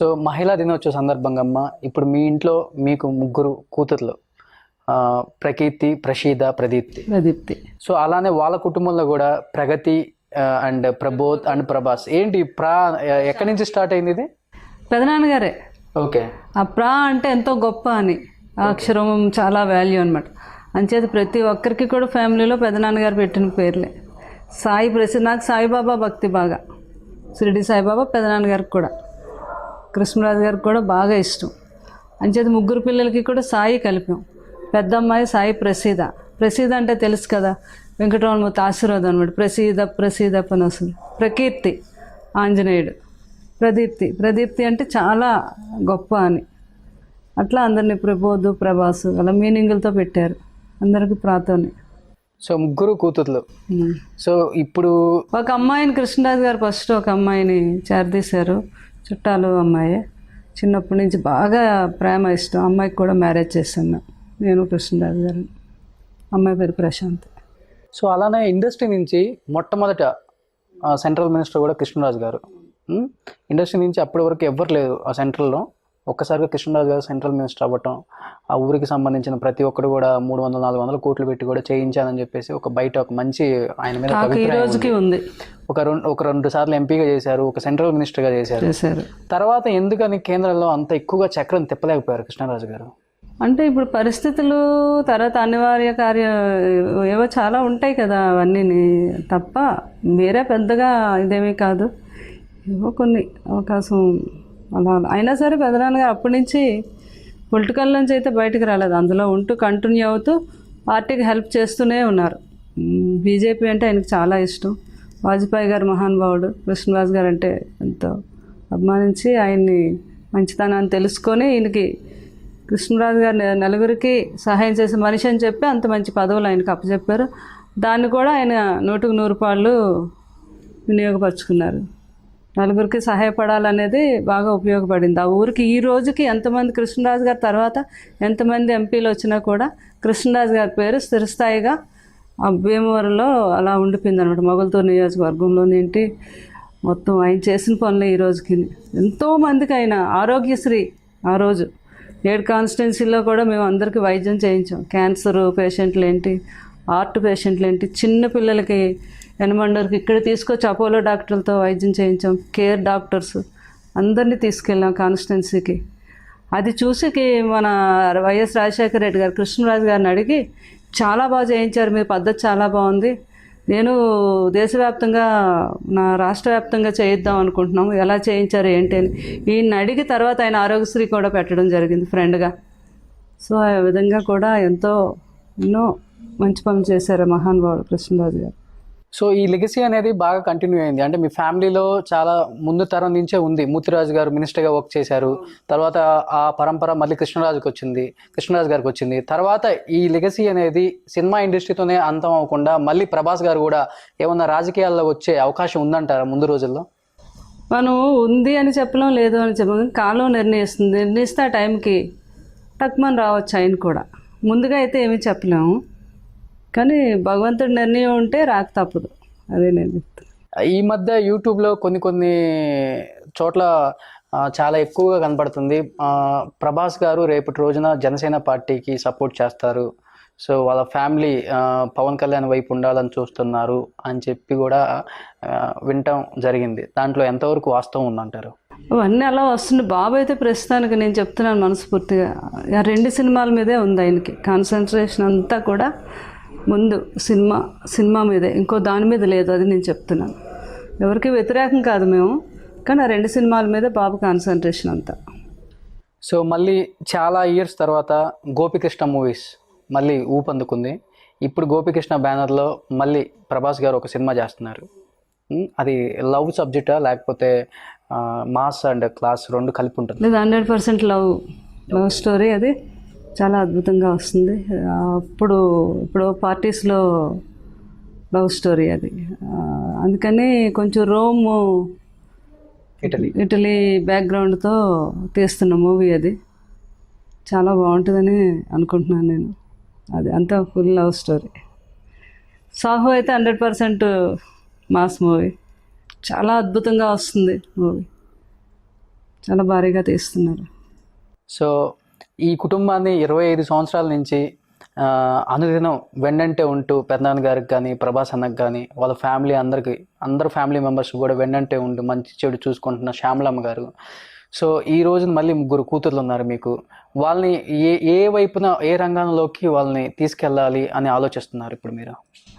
So మహిళా దినోత్సవ సందర్భంగా అమ్మ ఇప్పుడు మీ ఇంట్లో మీకు ముగ్గురు కూతుర్లు ప్రకీర్తి ప్రసీద ప్రదీప్తి. ప్రదీప్తి. సో అలానే వాళ్ళ కుటుంబంలో కూడా ప్రగతి అండ్ ప్రబోధ్ అండ్ ప్రభాస్. ఏంటి ప్రా ఎక్కడి నుంచి స్టార్ట్ అయింది ఇది? పెదనాన్నగారే. ఓకే. ఆ ప్రా అంటే ఎంతో గొప్ప అని. ఆ అక్షరం చాలా వాల్యూ అనమాట అంచేత ప్రతి ఒక్కరికి కూడా ఫ్యామిలీలో పెదనాన్నగారు పెట్టిన పేర్లే. సాయి ప్రసిద్ధ నాకు సాయిబాబా భక్తి బాగా. షిరిడి సాయిబాబా పెదనాన్నగారికి కూడా. కృష్ణరాజు గారికి కూడా బాగా ఇష్టం. అంచేత ముగ్గురు పిల్లలకి కూడా సాయి కలిపాం. పెద్ద అమ్మాయి సాయి ప్రసీద. ప్రసీద అంటే తెలుసు కదా వెంకటరమణమూర్తి ఆశీర్వాదం అనమాట ప్రసీద ప్రసీద పని వస్తుంది. ప్రకీర్తి ఆంజనేయుడు. ప్రదీప్తి. ప్రదీప్తి అంటే చాలా గొప్ప అని. అట్లా అందరినీ ప్రబోధు ప్రభాసు అలా మీనింగులతో పెట్టారు. అందరికి ప్రాతోని సో ముగ్గురు కూతుర్లు. సో ఇప్పుడు ఒక అమ్మాయిని కృష్ణరాజు గారు ఫస్ట్ ఒక అమ్మాయిని చేరదీశారు. చుట్టాలు అమ్మాయి. చిన్నప్పటి నుంచి బాగా ప్రేమ ఇష్టం. అమ్మాయికి కూడా మ్యారేజ్ చేశాను నేను. కృష్ణరాజు గారు అమ్మాయి పేరు ప్రశాంత్. సో అలానే ఇండస్ట్రీ నుంచి మొట్టమొదట ఆ, సెంట్రల్ మినిస్టర్ కూడా కృష్ణరాజు గారు. ఇండస్ట్రీ నుంచి అప్పటి వరకు ఎవ్వరు లేదు ఆ సెంట్రల్లో. ఒక్కసారిగా కృష్ణరాజు గారు సెంట్రల్ మినిస్టర్ అవ్వటం ఆ ఊరికి సంబంధించిన ప్రతి ఒక్కరు కూడా మూడు వందల నాలుగు వందల కోట్లు పెట్టి కూడా చేయించాలని చెప్పేసి ఒక బయట ఒక మంచి ఆయన మీద ఉంది. ఒక రెండు ఒక రెండు సార్లు ఎంపీగా చేశారు ఒక సెంట్రల్ మినిస్టర్గా చేశారు. తర్వాత ఎందుకని కేంద్రంలో అంత ఎక్కువగా చక్రం తిప్పలేకపోయారు కృష్ణరాజు గారు? అంటే ఇప్పుడు పరిస్థితులు తర్వాత అనివార్య కార్య ఏవో చాలా ఉంటాయి కదా అవన్నీ తప్ప వేరే పెద్దగా ఇదేమీ కాదు. ఏవో కొన్ని అవకాశం అయినా సరే పెదనాన్నగా అప్పటి నుంచి పొలిటికల్ నుంచి అయితే బయటకు రాలేదు. అందులో ఉంటూ కంటిన్యూ అవుతూ పార్టీకి హెల్ప్ చేస్తూనే ఉన్నారు. బీజేపీ అంటే ఆయనకు చాలా ఇష్టం. వాజ్పేయి గారు మహానుభావుడు కృష్ణరాజు గారు అంటే ఎంతో అభిమానించి ఆయన్ని మంచితనాన్ని తెలుసుకొని ఈయనకి కృష్ణరాజు గారు నలుగురికి సహాయం చేసే మనిషి అని చెప్పి అంత మంచి పదవులు ఆయనకు అప్పచెప్పారు. దాన్ని కూడా ఆయన నూటికి నూరు పాళ్ళు వినియోగపరుచుకున్నారు. నలుగురికి సహాయపడాలనేది బాగా ఉపయోగపడింది. ఆ ఊరికి ఈ రోజుకి ఎంతమంది కృష్ణరాజు గారి తర్వాత ఎంతమంది ఎంపీలు వచ్చినా కూడా కృష్ణరాజు గారి పేరు స్థిరస్థాయిగా ఆ భీమవరంలో అలా ఉండిపోయింది అనమాట మొగల్తూరు నియోజకవర్గంలోని ఏంటి మొత్తం ఆయన చేసిన పనులు ఈ రోజుకి. ఎంతోమందికి ఆయన ఆరోగ్యశ్రీ ఆ రోజు. ఏడు కాన్స్టిట్యున్సీలో కూడా మేము అందరికీ వైద్యం చేయించాం. క్యాన్సర్ పేషెంట్లు ఏంటి ఆర్ట్ పేషెంట్లు ఏంటి? చిన్న పిల్లలకి ఎనమండర్కి ఇక్కడ తీసుకొచ్చి అపోలో డాక్టర్లతో వైద్యం చేయించాం. కేర్ డాక్టర్స్ అందరినీ తీసుకెళ్ళాం కాన్స్టిట్యున్సీకి. అది చూసికి మన వైఎస్ రాజశేఖర రెడ్డి గారు కృష్ణరాజు గారిని అడిగి చాలా బాగా చేయించారు మీ పద్ధతి చాలా బాగుంది. నేను దేశవ్యాప్తంగా నా రాష్ట్ర వ్యాప్తంగా చేయిద్దాం అనుకుంటున్నాం ఎలా చేయించారు ఏంటి? అని. ఈయన అడిగి తర్వాత ఆయన ఆరోగ్యశ్రీ కూడా పెట్టడం జరిగింది ఫ్రెండ్గా. సో ఆ విధంగా కూడా ఎంతో ఎన్నో మంచి పనులు చేశారు మహానుభావుడు కృష్ణరాజు గారు? సో ఈ లెగసీ అనేది బాగా కంటిన్యూ అయింది. అంటే మీ ఫ్యామిలీలో చాలా ముందు తరం నుంచే ఉంది. మూర్తిరాజు గారు మినిస్టర్గా వర్క్ చేశారు. తర్వాత ఆ పరంపర మళ్ళీ కృష్ణరాజుకి వచ్చింది. కృష్ణరాజు గారికి వచ్చింది. తర్వాత ఈ లెగసీ అనేది సినిమా ఇండస్ట్రీతోనే అంతం అవ్వకుండా మళ్ళీ ప్రభాస్ గారు కూడా ఏమన్నా రాజకీయాల్లో వచ్చే అవకాశం ఉందంటారా ముందు రోజుల్లో? మనం ఉంది అని చెప్పలేం లేదు అని చెప్పలేం కాలం నిర్ణయిస్తుంది. నిర్ణయిస్తే ఆ టైంకి టక్మని రావచ్చు ఆయన కూడా. ముందుగా అయితే ఏమీ చెప్పలేము. కానీ భగవంతుడి నిర్ణయం ఉంటే రాక తప్పదు. అదే నేను చెప్తాను ఈ మధ్య యూట్యూబ్లో కొన్ని కొన్ని చోట్ల చాలా ఎక్కువగా కనపడుతుంది. ప్రభాస్ గారు రేపటి రోజున జనసేన పార్టీకి సపోర్ట్ చేస్తారు. సో వాళ్ళ ఫ్యామిలీ పవన్ కళ్యాణ్ వైపు ఉండాలని చూస్తున్నారు అని చెప్పి కూడా వినటం జరిగింది. దాంట్లో ఎంతవరకు వాస్తవం ఉందంటారు? అవన్నీ అలా వస్తుంది. బాబు అయితే ప్రస్తుతానికి నేను చెప్తున్నాను మనస్ఫూర్తిగా. రెండు సినిమాల మీదే ఉంది ఆయనకి. కాన్సన్ట్రేషన్ అంతా కూడా ముందు సినిమా సినిమా మీదే ఇంకో దాని మీద లేదు అది నేను చెప్తున్నాను. ఎవరికి వ్యతిరేకం కాదు మేము కానీ ఆ రెండు సినిమాల మీదే బాబు కాన్సన్ట్రేషన్ అంతా. సో మళ్ళీ చాలా ఇయర్స్ తర్వాత గోపికృష్ణ మూవీస్ మళ్ళీ ఊపందుకుంది. ఇప్పుడు గోపికృష్ణ బ్యానర్లో మళ్ళీ ప్రభాస్ గారు ఒక సినిమా చేస్తున్నారు. అది లవ్ సబ్జెక్టా లేకపోతే మాస్ అండ్ క్లాస్ రెండు కలిపి ఉంటుంది. లేదు hundred percent love. Love story అది. చాలా అద్భుతంగా వస్తుంది. అప్పుడు ఇప్పుడు పార్టీస్లో లవ్ స్టోరీ అది. అందుకని కొంచెం రోమ్ ఇటలీ. ఇటలీ బ్యాక్గ్రౌండ్తో తీస్తున్న మూవీ అది. చాలా బాగుంటుందని అనుకుంటున్నాను నేను. అది అంతా ఫుల్ లవ్ స్టోరీ. సాహో అయితే హండ్రెడ్ పర్సెంట్ మాస్ మూవీ. చాలా అద్భుతంగా వస్తుంది మూవీ. చాలా భారీగా తీస్తున్నారు. సో ఈ కుటుంబాన్ని ఇరవై ఐదు సంవత్సరాల నుంచి అనుదినం వెన్నంటే ఉంటూ పెద్దనాన్న గారికి కానీ ప్రభాస్ అన్నకు కానీ వాళ్ళ ఫ్యామిలీ అందరికి అందరు ఫ్యామిలీ మెంబర్స్ కూడా వెన్నంటే ఉంటూ మంచి చెడు చూసుకుంటున్న శ్యామలమ్మ గారు. సో ఈ రోజున మళ్ళీ ముగ్గురు కూతుర్లు ఉన్నారు మీకు. వాళ్ళని ఏ ఏ వైపున ఏ రంగంలోకి వాళ్ళని తీసుకెళ్ళాలి అని ఆలోచిస్తున్నారు ఇప్పుడు మీరు?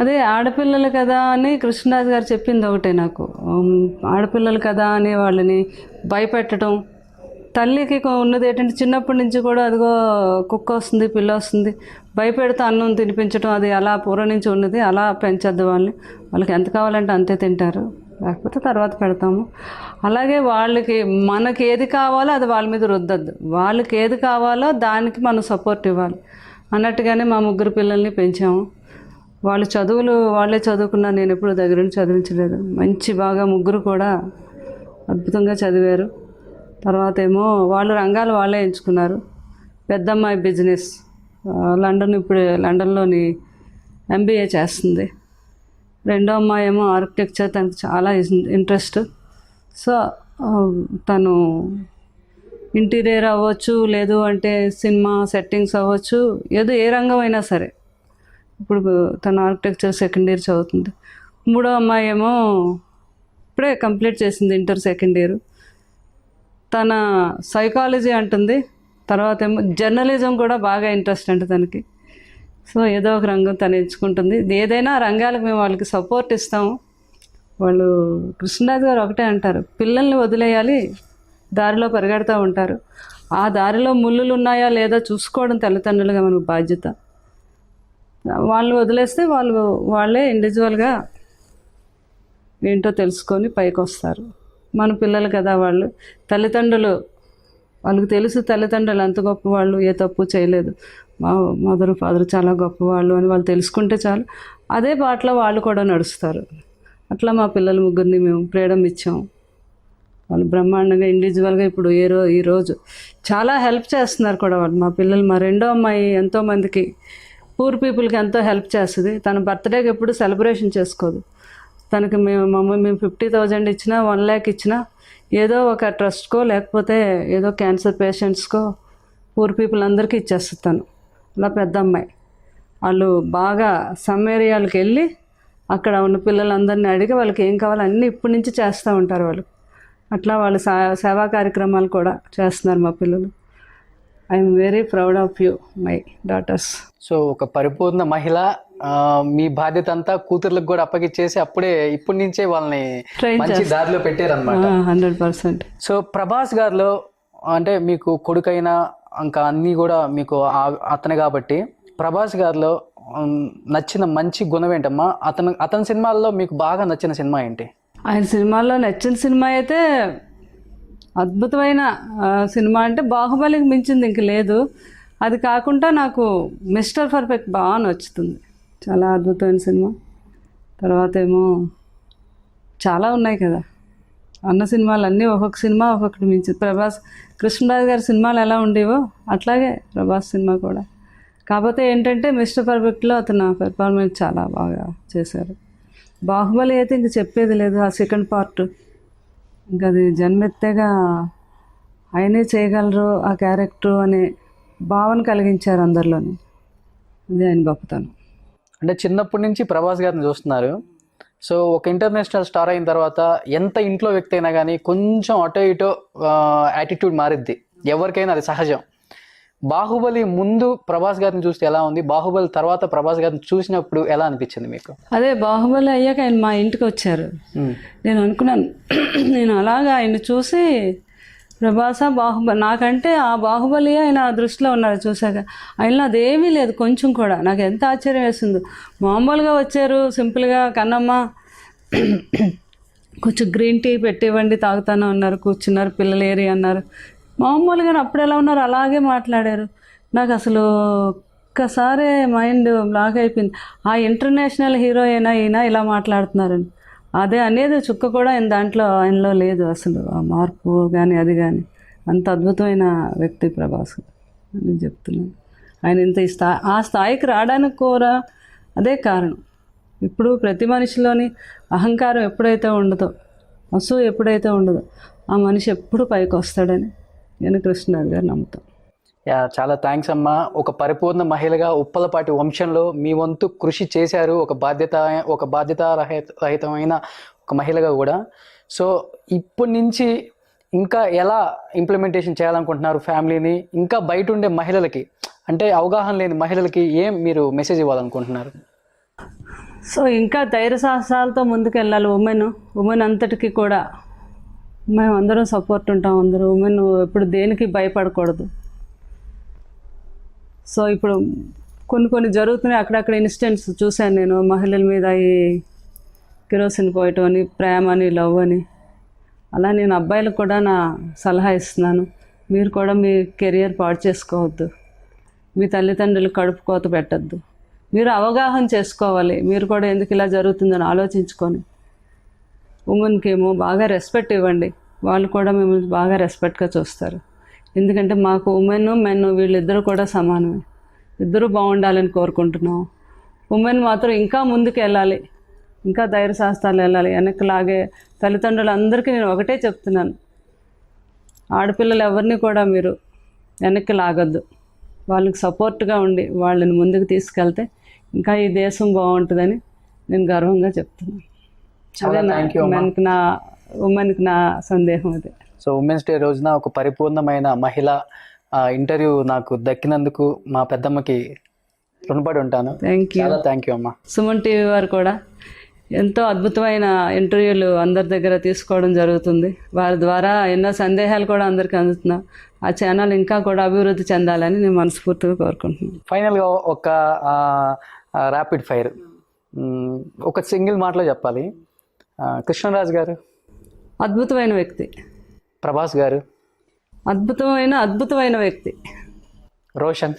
అదే ఆడపిల్లలు కదా అని కృష్ణరాజు గారు చెప్పింది ఒకటే నాకు. ఆడపిల్లలు కదా అని వాళ్ళని భయపెట్టడం తల్లికి ఉన్నది ఏంటంటే చిన్నప్పటి నుంచి కూడా అదిగో కుక్క వస్తుంది పిల్ల వస్తుంది. భయపెడితే అన్నం తినిపించడం అది అలా పూర్వం నుంచి ఉన్నది అలా పెంచద్దు వాళ్ళని. వాళ్ళకి ఎంత కావాలంటే అంతే తింటారు. లేకపోతే తర్వాత పెడతాము. అలాగే వాళ్ళకి మనకి ఏది కావాలో అది వాళ్ళ మీద రుద్దద్దు. వాళ్ళకి ఏది కావాలో దానికి మనం సపోర్ట్ ఇవ్వాలి. అన్నట్టుగానే మా ముగ్గురు పిల్లల్ని పెంచాము. వాళ్ళు చదువులు వాళ్ళే చదువుకున్నా నేను ఎప్పుడు దగ్గర నుంచి చదివించలేదు. మంచి బాగా ముగ్గురు కూడా అద్భుతంగా చదివారు. తర్వాత ఏమో వాళ్ళు రంగాలు వాళ్ళే ఎంచుకున్నారు. పెద్దమ్మాయి బిజినెస్ లండన్ ఇప్పుడు లండన్లోని ఎంబీఏ చేస్తుంది. రెండో అమ్మాయి ఏమో ఆర్కిటెక్చర్ తనకు చాలా ఇంట్రెస్ట్. సో తను ఇంటీరియర్ అవ్వచ్చు లేదు అంటే సినిమా సెట్టింగ్స్ అవ్వచ్చు ఏదో ఏ రంగం అయినా సరే. ఇప్పుడు తను ఆర్కిటెక్చర్ సెకండ్ ఇయర్ చదువుతుంది. మూడో అమ్మాయి ఏమో ఇప్పుడే కంప్లీట్ చేసింది ఇంటర్ సెకండ్ ఇయర్. తన సైకాలజీ అంటుంది తర్వాత ఏమో జర్నలిజం కూడా బాగా ఇంట్రెస్ట్ అండి తనకి. సో ఏదో ఒక రంగం తను ఎంచుకుంటుంది. ఏదైనా రంగాలకు మేము వాళ్ళకి సపోర్ట్ ఇస్తాము. వాళ్ళు కృష్ణరాజు గారు ఒకటే అంటారు పిల్లల్ని వదిలేయాలి దారిలో పరిగెడుతూ ఉంటారు. ఆ దారిలో ముళ్ళులు ఉన్నాయా లేదా చూసుకోవడం తల్లిదండ్రులుగా మనకు బాధ్యత. వాళ్ళు వదిలేస్తే వాళ్ళు వాళ్ళే ఇండివిజువల్గా ఏంటో తెలుసుకొని పైకి వస్తారు మన పిల్లలు కదా వాళ్ళు. తల్లిదండ్రులు వాళ్ళకి తెలుసు తల్లిదండ్రులు ఎంత గొప్పవాళ్ళు ఏ తప్పు చేయలేదు. మా మదర్ ఫాదర్ చాలా గొప్పవాళ్ళు అని వాళ్ళు తెలుసుకుంటే చాలు. అదే బాటలో వాళ్ళు కూడా నడుస్తారు. అట్లా మా పిల్లల ముగ్గురిని మేము ఫ్రీడమ్ ఇచ్చాం. వాళ్ళు బ్రహ్మాండంగా ఇండివిజువల్గా ఇప్పుడు ఏ రో ఈ రోజు చాలా హెల్ప్ చేస్తున్నారు కూడా వాళ్ళు. మా పిల్లలు మా రెండో అమ్మాయి ఎంతోమందికి పూర్ పీపుల్కి ఎంతో హెల్ప్ చేస్తుంది. తన బర్త్డేకి ఎప్పుడు సెలబ్రేషన్ చేసుకోదు. తనకి మేము మమ్మీ మేము ఫిఫ్టీ థౌజండ్ ఇచ్చినా వన్ ల్యాక్ ఇచ్చినా ఏదో ఒక ట్రస్ట్కో లేకపోతే ఏదో క్యాన్సర్ పేషెంట్స్కో పూర్ పీపుల్ అందరికీ ఇచ్చేస్తాను. తను అలా పెద్ద అమ్మాయి. వాళ్ళు బాగా సమ్ ఏరియాలకు వెళ్ళి అక్కడ ఉన్న పిల్లలందరినీ అడిగి వాళ్ళకి ఏం కావాలో అన్నీ ఇప్పటి నుంచి చేస్తూ ఉంటారు వాళ్ళు. అట్లా వాళ్ళు సా సేవా కార్యక్రమాలు కూడా చేస్తున్నారు మా పిల్లలు. I'm very proud of you my daughters. So ఒక పరిపూర్ణ మహిళ మీ బాధ్యత అంతా కూతుర్లకు కూడా అప్పగిచ్చేసి అప్పుడే ఇప్పటి నుంచే వాళ్ళని మంచి దారిలో పెట్టారనమాట హండ్రెడ్ పర్సెంట్ సో ప్రభాస్ గారిలో అంటే మీకు కొడుకైనా ఇంకా అన్నీ కూడా మీకు అతను కాబట్టి ప్రభాస్ గారిలో నచ్చిన మంచి గుణం ఏంటమ్మా? అతను అతని సినిమాల్లో మీకు బాగా నచ్చిన సినిమా ఏంటి? ఆయన సినిమాల్లో నచ్చిన సినిమా అయితే అద్భుతమైన సినిమా అంటే బాహుబలికి మించింది ఇంక లేదు. అది కాకుండా నాకు మిస్టర్ పర్ఫెక్ట్ బాగా నచ్చుతుంది. చాలా అద్భుతమైన సినిమా. తర్వాత ఏమో చాలా ఉన్నాయి కదా. అన్న సినిమాలు అన్నీ ఒక్కొక్క సినిమా ఒక్కొక్కటి మించి. ప్రభాస్ కృష్ణరాజు గారి సినిమాలు ఎలా ఉండేవో అట్లాగే ప్రభాస్ సినిమా కూడా. కాకపోతే ఏంటంటే మిస్టర్ పర్ఫెక్ట్లో అతను పెర్ఫార్మెన్స్ చాలా బాగా చేశారు. బాహుబలి అయితే ఇంక చెప్పేది లేదు. ఆ సెకండ్ పార్ట్ ఇంకా అది జన్మెత్తేగా ఆయనే చేయగలరు ఆ క్యారెక్టర్ అనే భావన కలిగించారు అందరిలోని. ఇది ఆయన గొప్పతనం. అంటే చిన్నప్పటి నుంచి ప్రభాస్ గారిని చూస్తున్నారు. సో ఒక ఇంటర్నేషనల్ స్టార్ అయిన తర్వాత ఎంత ఇంట్లో వ్యక్తి అయినా కానీ కొంచెం అటో ఇటో యాటిట్యూడ్ మారిద్ది. ఎవరికైనా అది సహజం. బాహుబలి ముందు ప్రభాస్ గారిని చూస్తే ఎలా ఉంది? బాహుబలి తర్వాత ప్రభాస్ గారిని చూసినప్పుడు ఎలా అనిపించింది మీకు? అదే బాహుబలి అయ్యాక ఆయన మా ఇంటికి వచ్చారు. నేను అనుకున్నాను నేను అలాగా ఆయన చూసి ప్రభాస బాహుబలి నాకంటే ఆ బాహుబలి ఆయన ఆ దృష్టిలో ఉన్నారు చూశాక. ఆయన అదేమీ లేదు కొంచెం కూడా. నాకు ఎంత ఆశ్చర్యం వేసిందో. మామూలుగా వచ్చారు సింపుల్గా కన్నమ్మ. కొంచెం గ్రీన్ టీ పెట్టివ్వండి తాగుతానే ఉన్నారు కూర్చున్నారు పిల్లలు ఏరి అన్నారు. మామూలుగా అప్పుడు ఎలా ఉన్నారు అలాగే మాట్లాడారు. నాకు అసలు ఒక్కసారి మైండ్ బ్లాక్ అయిపోయింది. ఆ ఇంటర్నేషనల్ హీరో అయినా ఈయన ఇలా మాట్లాడుతున్నారని. అదే అనేది చుక్క కూడా ఆయన దాంట్లో ఆయనలో లేదు అసలు ఆ మార్పు కానీ అది కానీ అంత అద్భుతమైన వ్యక్తి ప్రభాస్. అని చెప్తున్నాను. ఆయన ఇంత ఈ స్థా ఆ స్థాయికి రావడానికి కూడా అదే కారణం. ఇప్పుడు ప్రతి మనిషిలోని అహంకారం ఎప్పుడైతే ఉండదో అసూ ఎప్పుడైతే ఉండదో ఆ మనిషి ఎప్పుడు పైకి వస్తాడని నేను కృష్ణరాజు గారు నమ్ముతాను. యా చాలా థ్యాంక్స్ అమ్మా. ఒక పరిపూర్ణ మహిళగా ఉప్పలపాటి వంశంలో మీ వంతు కృషి చేశారు. ఒక బాధ్యత ఒక బాధ్యత రహిత రహితమైన ఒక మహిళగా కూడా. సో ఇప్పటి నుంచి ఇంకా ఎలా ఇంప్లిమెంటేషన్ చేయాలనుకుంటున్నారు ఫ్యామిలీని? ఇంకా బయట ఉండే మహిళలకి అంటే అవగాహన లేని మహిళలకి ఏం మీరు మెసేజ్ ఇవ్వాలనుకుంటున్నారు? సో ఇంకా ధైర్య సాహసాలతో ముందుకు వెళ్ళాలి ఉమెన్ ఉమెన్ అంతటికి కూడా మేము అందరం సపోర్ట్ ఉంటాం అందరూ. ఉమెన్ ఎప్పుడు దేనికి భయపడకూడదు. సో ఇప్పుడు కొన్ని కొన్ని జరుగుతున్నాయి. అక్కడక్కడ ఇన్సిడెంట్స్ చూశాను నేను. మహిళల మీద ఈ కిరోసిన్ పోయటం అని ప్రేమ అని లవ్ అని. అలా నేను అబ్బాయిలకు కూడా నా సలహా ఇస్తున్నాను. మీరు కూడా మీ కెరియర్ పాడు చేసుకోవద్దు. మీ తల్లిదండ్రులు కడుపు కోత పెట్టద్దు. మీరు అవగాహన చేసుకోవాలి. మీరు కూడా ఎందుకు ఇలా జరుగుతుందని ఆలోచించుకొని. ఉమెన్కి ఏమో బాగా రెస్పెక్ట్ ఇవ్వండి. వాళ్ళు కూడా మిమ్మల్ని బాగా రెస్పెక్ట్గా చూస్తారు. ఎందుకంటే మాకు ఉమెన్ మెన్ వీళ్ళిద్దరూ కూడా సమానమే. ఇద్దరూ బాగుండాలని కోరుకుంటున్నాం. ఉమెన్ మాత్రం ఇంకా ముందుకు వెళ్ళాలి ఇంకా ధైర్య శాస్త్రాలు వెళ్ళాలి. వెనక్కి లాగే తల్లిదండ్రులందరికీ నేను ఒకటే చెప్తున్నాను. ఆడపిల్లలు ఎవరిని కూడా మీరు వెనక్కి లాగద్దు. వాళ్ళకి సపోర్ట్గా ఉండి వాళ్ళని ముందుకు తీసుకెళ్తే ఇంకా ఈ దేశం బాగుంటుందని నేను గర్వంగా చెప్తున్నాను. అదే ఉమెన్కి నా ఉమెన్కి నా సందేహం అదే. సో ఉమెన్స్ డే రోజున ఒక పరిపూర్ణమైన మహిళ ఇంటర్వ్యూ నాకు దక్కినందుకు మా పెద్దమ్మకి రుణపడి ఉంటాను. థ్యాంక్ యూ థ్యాంక్ యూ అమ్మా. సుమన్ టీవీ వారు కూడా ఎంతో అద్భుతమైన ఇంటర్వ్యూలు అందరి దగ్గర తీసుకోవడం జరుగుతుంది. వారి ద్వారా ఎన్నో సందేహాలు కూడా అందరికీ అందుతున్నాం. ఆ ఛానల్ ఇంకా కూడా అభివృద్ధి చెందాలని నేను మనస్ఫూర్తిగా కోరుకుంటున్నాను. ఫైనల్గా ఒక ర్యాపిడ్ ఫైర్ ఒక సింగిల్ మాటలో చెప్పాలి. కృష్ణరాజు గారు. అద్భుతమైన వ్యక్తి. ప్రభాస్ గారు? అద్భుతమైన అద్భుతమైన వ్యక్తి. రోషన్?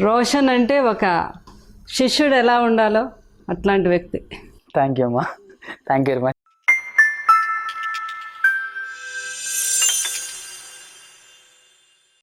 రోషన్ అంటే ఒక శిష్యుడు ఎలా ఉండాలో అట్లాంటి వ్యక్తి. థ్యాంక్ యూ అమ్మా. Thank you very much